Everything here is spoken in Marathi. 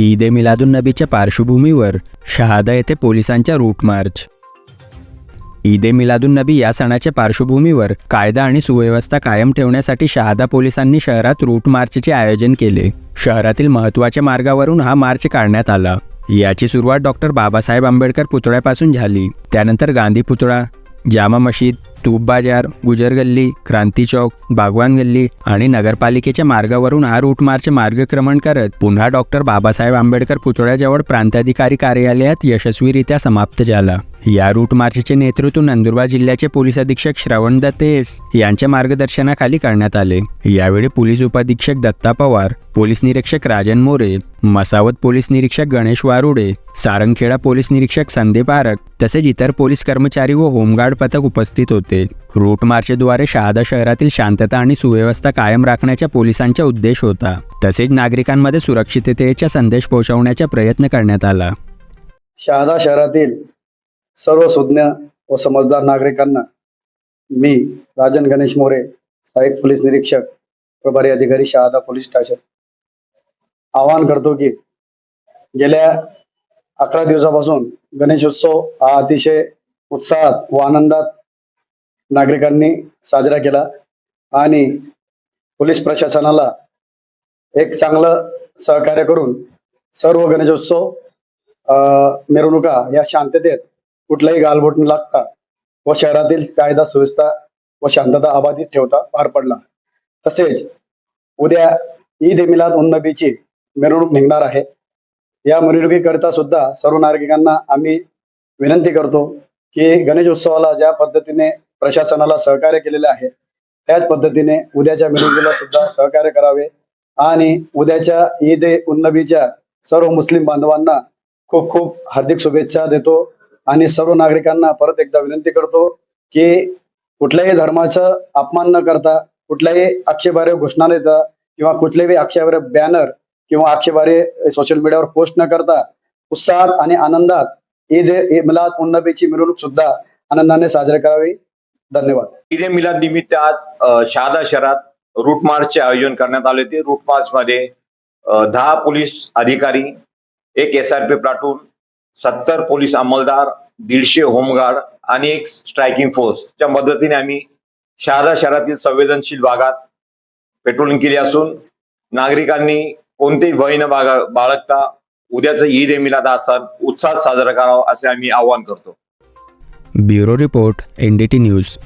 ईद ए मिलादुन नबीच्या पार्श्वभूमीवर शहादा येथे पोलिसांच्या रूट मार्च. ईद ए मिलादुन नबी या सणाच्या पार्श्वभूमीवर कायदा आणि सुव्यवस्था कायम ठेवण्यासाठी शहादा पोलिसांनी शहरात रूट मार्चचे आयोजन केले. शहरातील महत्त्वाच्या मार्गावरून हा मार्च काढण्यात आला. याची सुरुवात डॉक्टर बाबासाहेब आंबेडकर पुतळ्यापासून झाली. त्यानंतर गांधी पुतळा जामा मशीद तूप बाजार गुजर गल्ली क्रांती चौक बागवान गल्ली आणि नगरपालिकेच्या मार्गावरून हा रूट मार्च मार्गक्रमण करत पुन्हा डॉक्टर बाबासाहेब आंबेडकर पुतळ्याजवळ प्रांताधिकारी कार्यालयात यशस्वीरित्या समाप्त झाला. या रूट मार्चचे नेतृत्व नंदुरबार जिल्ह्याचे पोलीस अधीक्षक श्रवण दत्तेस यांच्या मार्गदर्शनाखाली करण्यात आले. यावेळी पोलीस उपाधीक्षक दत्ता पवार पोलीस निरीक्षक राजन मोरे मसावत पोलीस निरीक्षक गणेश वारुडे सारंगखेडा पोलीस निरीक्षक संदीप आरक तसेच इतर पोलीस कर्मचारी व होमगार्ड पथक उपस्थित होते. रूट मार्चद्वारे शहादा शहरातील शांतता आणि सुव्यवस्था कायम राखण्याचा पोलिसांचा उद्देश होता. तसेच नागरिकांमध्ये सुरक्षिततेचा संदेश पोहोचवण्याचा प्रयत्न करण्यात आला. शहादा शहरातील सर्व सुज्ञ व समजदार नागरिकांना मी राजन गणेश मोरे सहाय्यक पोलीस निरीक्षक प्रभारी अधिकारी शहादा पोलीस स्टेशन. आवाहन करतो की गेल्या अकरा दिवसापासून गणेशोत्सव हा अतिशय उत्साहात व आनंदात नागरिकांनी साजरा केला आणि पोलीस प्रशासनाला एक चांगलं सहकार्य करून सर्व गणेशोत्सव मिरवणुका या शांततेत कुठलाही गालबोट न लागता व शहरातील कायदा सुव्यवस्था व शांतता अबाधित ठेवता पार पडला. तसेच उद्या ईद मिलाद उन मिरवणूक निघणार आहे. या मिरवणुकीकरिता सुद्धा सर्व नागरिकांना आम्ही विनंती करतो की गणेश उत्सवाला ज्या पद्धतीने प्रशासनाला सहकार्य केलेले आहे त्याच पद्धतीने उद्याच्या मिरवणुकीला सुद्धा सहकार्य करावे आणि उद्याच्या ईद ए उन्नबीच्या सर्व मुस्लिम बांधवांना खूप खूप हार्दिक शुभेच्छा देतो. आणि सर्व नागरिकांना परत एकदा विनंती करतो की कुठल्याही धर्माचं अपमान न करता कुठल्याही आक्षेपार्ह घोषणा न देता किंवा कुठलेही आक्षेपार्ह बॅनर किंवा आक्षेपार्ह सोशल मीडियावर पोस्ट न करता उत्साहात आणि आनंदात ईद मिलाद उन्नबीची मिरवणूक सुद्धा आनंदाने साजरी करावी. धन्यवाद. ईद ए मिलाद निमित्त आज शहादा शहरात रूट मार्चचे आयोजन करण्यात आले होते. रूट मार्च मध्ये दहा पोलीस अधिकारी एक एस आर पी प्लाटून सत्तर पोलीस अंमलदार दीडशे होमगार्ड आणि एक स्ट्रायकिंग फोर्सच्या मदतीने आम्ही शहादा शहरातील संवेदनशील भागात पेट्रोलिंग केली असून नागरिकांनी कोणतेही भय न बागा बाळगता उद्याचं ईद ए मिलाद हा सण उत्साहात साजरा करावा असे आम्ही आवाहन करतो. Bureau report NDT news.